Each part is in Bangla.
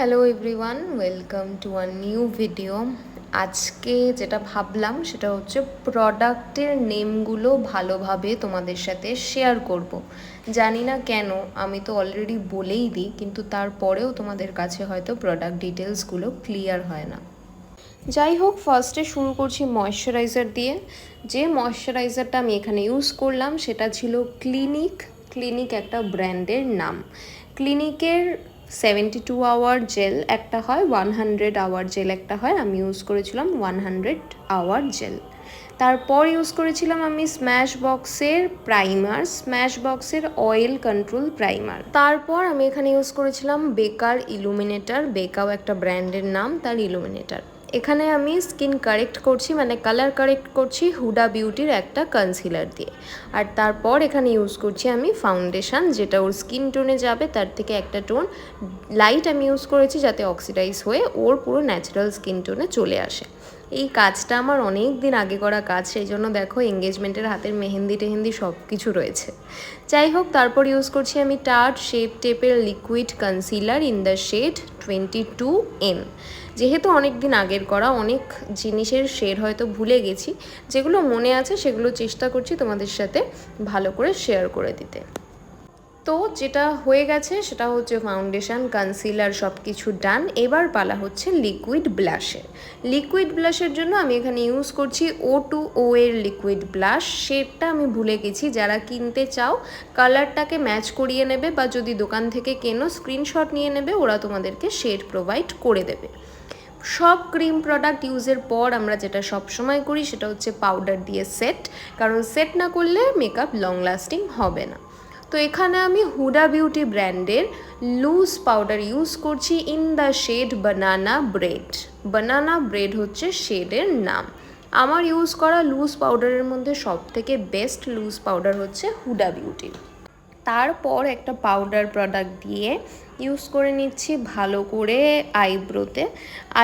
Hello everyone welcome to a new video আজকে যেটা ভাবলাম, সেটা হচ্ছে প্রোডাক্টের নেমগুলো ভালোভাবে তোমাদের সাথে শেয়ার করব। জানি না কেন, আমি তো অলরেডি বলেই দিই, কিন্তু তারপরেও তোমাদের কাছে হয়তো প্রোডাক্ট ডিটেলসগুলো ক্লিয়ার হয় না। যাই হোক ফার্স্টে শুরু করছি ময়শ্চারাইজার দিয়ে। যে ময়শ্চারাইজারটা আমি এখানে ইউজ করলাম, সেটা ছিল ক্লিনিক ক্লিনিক একটা ব্র্যান্ডের নাম। ক্লিনিকের সেভেন্টি টু আওয়ার জেল একটা হয় ওয়ান হান্ড্রেড আওয়ার জেল একটা হয়, আমি ইউজ করেছিলাম ওয়ান হান্ড্রেড আওয়ার জেল তারপর ইউজ করেছিলাম আমি স্ম্যাশ বক্সের প্রাইমার স্ম্যাশ বক্সের অয়েল কন্ট্রোল প্রাইমার তারপর আমি এখানে ইউজ করেছিলাম বেকার ইলুমিনেটার বেকাও একটা ব্র্যান্ডের নাম, তার ইলুমিনেটার এখানে আমি স্কিন কারেক্ট করছি মানে কালার কারেক্ট করছি হুডা বিউটির একটা কনসিলার দিয়ে। আর তারপর এখানে ইউজ করছি আমি ফাউন্ডেশান যেটা ওর স্কিন টোনে যাবে, তার থেকে একটা টোন লাইট আমি ইউজ করেছি যাতে অক্সিডাইজ হয়ে ওর পুরো ন্যাচারাল স্কিন টোনে চলে আসে। এই কাজটা আমার অনেক দিন আগে করা কাজ, সেই জন্য দেখো এঙ্গেজমেন্টের হাতের মেহেন্দি টেহেন্দি সব কিছু রয়েছে। যাই হোক, তারপর ইউজ করছি আমি tart shape টেপের liquid concealer in the shade twenty two N যেহেতু অনেক দিন আগের করা, অনেক জিনিসের শেড হয়তো ভুলে গেছি, যেগুলো মনে আছে সেগুলো চেষ্টা করছি তোমাদের সাথে ভালো করে শেয়ার করে দিতে। তো যেটা হয়ে গেছে সেটা হচ্ছে ফাউন্ডেশন কনসিলার সব কিছু ডান এবার পালা হচ্ছে লিকুইড ব্লাশের লিকুইড ব্লাশের জন্য আমি এখানে ইউজ করছি ও টু ও এর লিকুইড ব্লাশ শেডটা আমি ভুলে গেছি, যারা কিনতে চাও কালারটাকে ম্যাচ করিয়ে নেবে বা যদি দোকান থেকে কেনো স্ক্রিনশট নিয়ে নেবে, ওরা তোমাদেরকে শেড প্রোভাইড করে দেবে। সব ক্রিম প্রোডাক্ট ইউজের পর আমরা যেটা সব সময় করি, সেটা হচ্ছে পাউডার দিয়ে সেট কারণ সেট না করলে মেকআপ লং লাস্টিং হবে না। তো এখানে আমি হুডা বিউটি ব্র্যান্ডের লুজ পাউডার ইউজ করছি in the shade banana bread. Banana bread হচ্ছে শেডের নাম। আমার ইউজ করা লুজ পাউডারের মধ্যে সব থেকে বেস্ট লুজ পাউডার হচ্ছে হুডা বিউটির তারপর একটা পাউডার প্রোডাক্ট দিয়ে ইউজ করে নিচ্ছি ভালো করে আইব্রোতে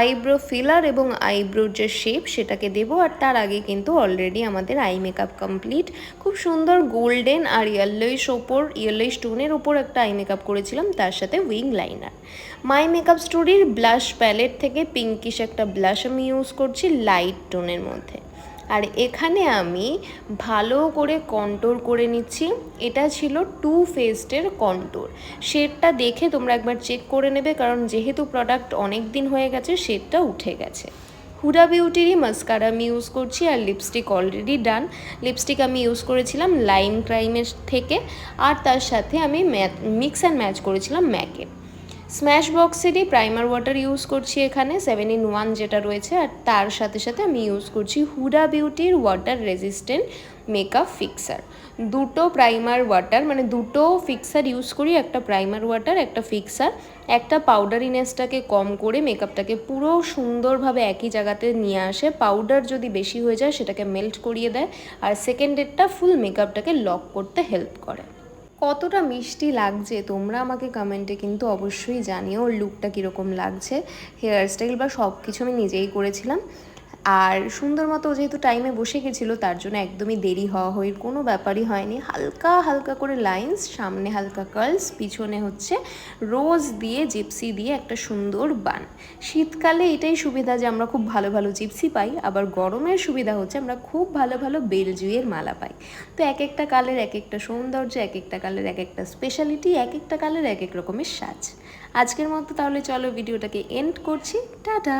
আইব্রো ফিলার এবং আইব্রোর যে শেপ সেটাকে দেব আর তার আগে কিন্তু অলরেডি আমাদের আই মেকআপ কমপ্লিট খুব সুন্দর গোল্ডেন আর ইয়েলোইশ ওপর ইয়েলোইশ টোনের ওপর একটা আই মেকআপ করেছিলাম, তার সাথে উইং লাইনার মাই মেকআপ স্টোরির ব্লাশ প্যালেট থেকে পিঙ্কিশ একটা ব্লাশ আমি ইউজ করছি লাইট টোনের মধ্যে। আর এখানে আমি ভালো করে কন্টোর করে নিচ্ছি। এটা ছিল টু ফেস্টের কন্টোর শেডটা দেখে তোমরা একবার চেক করে নেবে, কারণ যেহেতু প্রোডাক্ট অনেক দিন হয়ে গেছে, শেডটা উঠে গেছে। হুডা বিউটিরই মাস্কারা আমি ইউজ করছি আর লিপস্টিক অলরেডি ডান লিপস্টিক আমি ইউজ করেছিলাম লাইম ক্রাইমের থেকে। আর তার সাথে আমি মিক্স অ্যান্ড ম্যাচ করেছিলাম ম্যাকে স্ম্যাশ বক্সেরই প্রাইমার ওয়াটার ইউজ করছি এখানে সেভেন ইন ওয়ান যেটা রয়েছে, আর তার সাথে সাথে আমি ইউজ করছি হুডা বিউটির ওয়াটার রেজিস্ট্যান্ট মেকআপ ফিক্সার দুটো প্রাইমার ওয়াটার মানে দুটো ফিক্সার ইউজ করি, একটা প্রাইমার ওয়াটার একটা ফিক্সার একটা পাউডারিনেসটাকে কম করে মেকআপটাকে পুরো সুন্দরভাবে একই জায়গাতে নিয়ে আসে। পাউডার যদি বেশি হয়ে যায়, সেটাকে মেল্ট করিয়ে দেয়। আর সেকেন্ডেরটা ফুল মেকআপটাকে লক করতে হেল্প করে। কতটা মিষ্টি লাগছে তোমরা আমাকে কমেন্টে কিন্তু অবশ্যই জানিও লুকটা কীরকম লাগছে হেয়ার স্টাইল বা সব কিছু আমি নিজেই করেছিলাম। আর সুন্দর মতো যেহেতু টাইমে বসে গেছিল, তার জন্য একদমই দেরি হওয়া হয়ে কোনো ব্যাপারই হয়নি। হালকা হালকা করে লাইন্স সামনে হালকা কার্লস পিছনে হচ্ছে রোজ দিয়ে জিপসি দিয়ে একটা সুন্দর বান শীতকালে এটাই সুবিধা যে আমরা খুব ভালো ভালো জিপসি পাই, আবার গরমের সুবিধা হচ্ছে আমরা খুব ভালো ভালো বেলজুইয়ের মালা পাই। তো এক একটা কালের এক একটা সৌন্দর্য, এক একটা কালের এক একটা স্পেশালিটি এক একটা কালের এক এক রকমের সাজ। আজকের মতো তাহলে চলো ভিডিওটাকে এন্ড করছি। টাটা!